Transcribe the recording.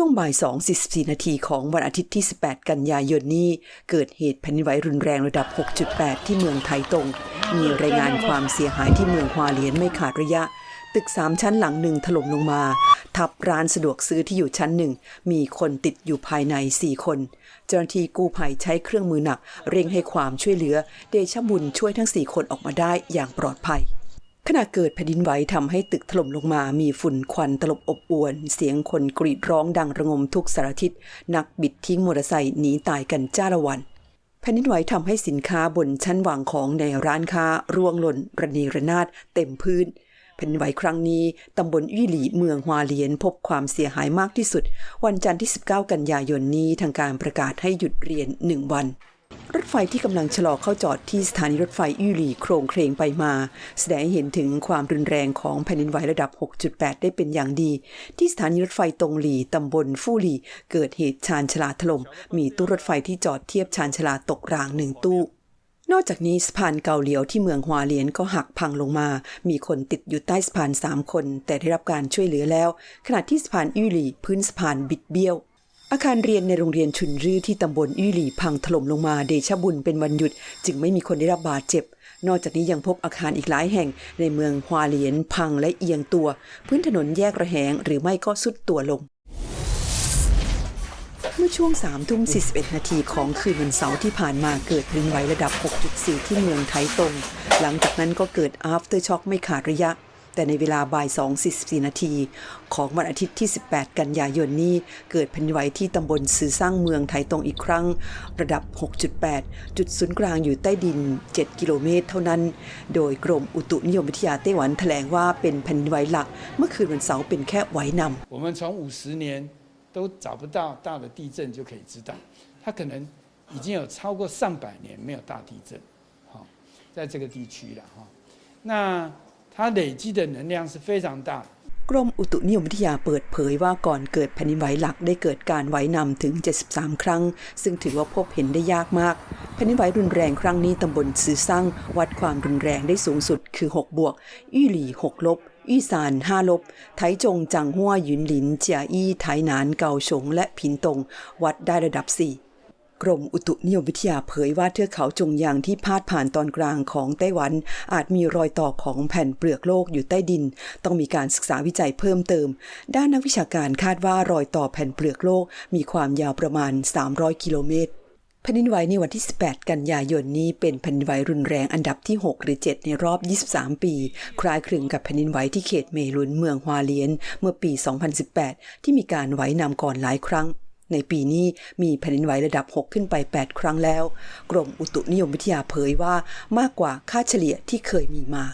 ช่วงบ่าย 2 44 นาทีของวันอาทิตย์ที่ 18 กันยายนนี้ เกิดเหตุแผ่นดินไหวรุนแรงระดับ 6.8 ที่เมืองไทตง มีรายงานความเสียหายที่เมืองฮวาเลียนไม่ขาดระยะ ตึก 3 ชั้นหลังหนึ่งถล่มลงมา ทับร้านสะดวกซื้อที่อยู่ชั้นหนึ่ง มีคนติดอยู่ภายใน 4 คน เจ้าหน้าที่กู้ภัยใช้เครื่องมือหนัก เร่งให้ความช่วยเหลือ เดชบุญช่วยทั้ง 4 คนออกมาได้อย่างปลอดภัย ขณะเกิดแผ่นดินไหวทำให้ตึกถล่มลงมามีฝุ่นควันตลบอบอวน เสียงคนกรีดร้องดังระงมทุกสารทิศนักบิดทิ้งมอเตอร์ไซค์หนีตายกันจ้าละวันแผ่นดินไหวทำให้สินค้าบนชั้นวางของในร้านค้า ร่วงหล่นระเนระนาดเต็มพื้นแผ่นดินไหวครั้งนี้ตำบลอี้หลีเมืองฮวาเลียนพบความเสียหายมากที่สุด วันจันทร์ที่ 19 กันยายนนี้ทางการประกาศให้หยุดเรียน 1 วัน รถไฟที่กำลังชะลอเข้าจอดที่สถานีรถไฟอี้หลีโครงเคลงไปมา แสดงให้เห็นถึงความรุนแรงของแผ่นดินไหวระดับ 6.8 ได้เป็นอย่างดี ที่สถานีรถไฟตงหลีตำบลฟู่หลี เกิดเหตุชานชลาถล่ม มีตู้รถไฟที่จอดเทียบชานชลาตกรางหนึ่งตู้นอกจากนี้สะพานเกาเหลียวที่เมืองฮวาเลียนก็หักพังลงมา มีคนติดอยู่ใต้สะพาน 3 คน แต่ได้รับการช่วยเหลือแล้ว ขณะที่สะพานอี้หลีพื้นสะพานบิดเบี้ยว อาคารเรียนในโรงเรียนชุนรื่อที่ตำบลอี้หลีพังถล่มลงมาเดชบุญเป็นวันหยุด จึงไม่มีคนได้รับบาดเจ็บ นอกจากนี้ยังพบอาคารอีกหลายแห่ง ในเมืองฮวาเลียนพังและเอียงตัว พื้นถนนแยกระแหงหรือไม่ก็สุดตัวลงเมื่อช่วง3ทุ่ม41 นาทีของคืนวันเสาร์ที่ผ่านมาเกิดแผ่นดินไหวระดับ 6.4 ที่เมืองไทตง หลังจากนั้นก็เกิด after shock ไม่ขาดระยะ แต่ในเวลาบ่าย 2.44 นาที ของวันอาทิตย์ที่ 18 กันยายนนี้ เกิดแผ่นดินไหวที่ตำบลซือสร้างเมืองไทตงอีกครั้ง ระดับ 6.8 จุดศูนย์กลางอยู่ใต้ดิน 7 กิโลเมตรเท่านั้น โดยกรมอุตุนิยมวิทยาไต้หวันแถลงว่าเป็นแผ่นดินไหวหลัก เมื่อคืนวันเสาร์เป็นแค่ไหวนำ 我们从五十年都找不到大的地震，就可以知道，它可能已经有超过上百年没有大地震，好，在这个地区了哈。那 它累积的能量是非常大的。 กรมอุตุนิยมวิทยาเปิดเผยว่าก่อนเกิดแผ่นดินไหวหลักได้เกิดการไหวนำถึง 73 ครั้ง ซึ่งถือว่าพบเห็นได้ยากมาก แผ่นดินไหวรุนแรงครั้งนี้ตำบลซือซั่งวัดความรุนแรงได้สูงสุดคือ 6 บวก อี้หลี่ 6 ลบ อี้ซาน 5 ลบ ไถจง จังหัวหยุนหลิน เจียอี้ ไถหนาน เกาฉง และผินตง วัดได้ระดับ 4 กรมอุตุนิยมวิทยาเผยว่าเทือกเขาจงยางที่พาดผ่านตอนกลางของไต้หวัน อาจมีรอยต่อของแผ่นเปลือกโลกอยู่ใต้ดิน ต้องมีการศึกษาวิจัยเพิ่มเติม ด้านนักวิชาการคาดว่ารอยต่อแผ่นเปลือกโลก มีความยาวประมาณ 300 กิโลเมตรแผ่นดินไหวในวันที่ 18 กันยายนนี้เป็นแผ่นดินไหวรุนแรงอันดับที่ 6 หรือ 7 ในรอบ 23 ปี คล้ายคลึงกับแผ่นดินไหวที่เขตเมลุนเมืองฮวาเลียน เมื่อปี 2018 ที่มีการไหวนำก่อนหลายครั้ง ในปีนี้มีแผ่นดินไหวระดับ 6 ขึ้นไป 8 ครั้งแล้ว กรมอุตุนิยมวิทยาเผยว่ามากกว่าค่าเฉลี่ยที่เคยมีมา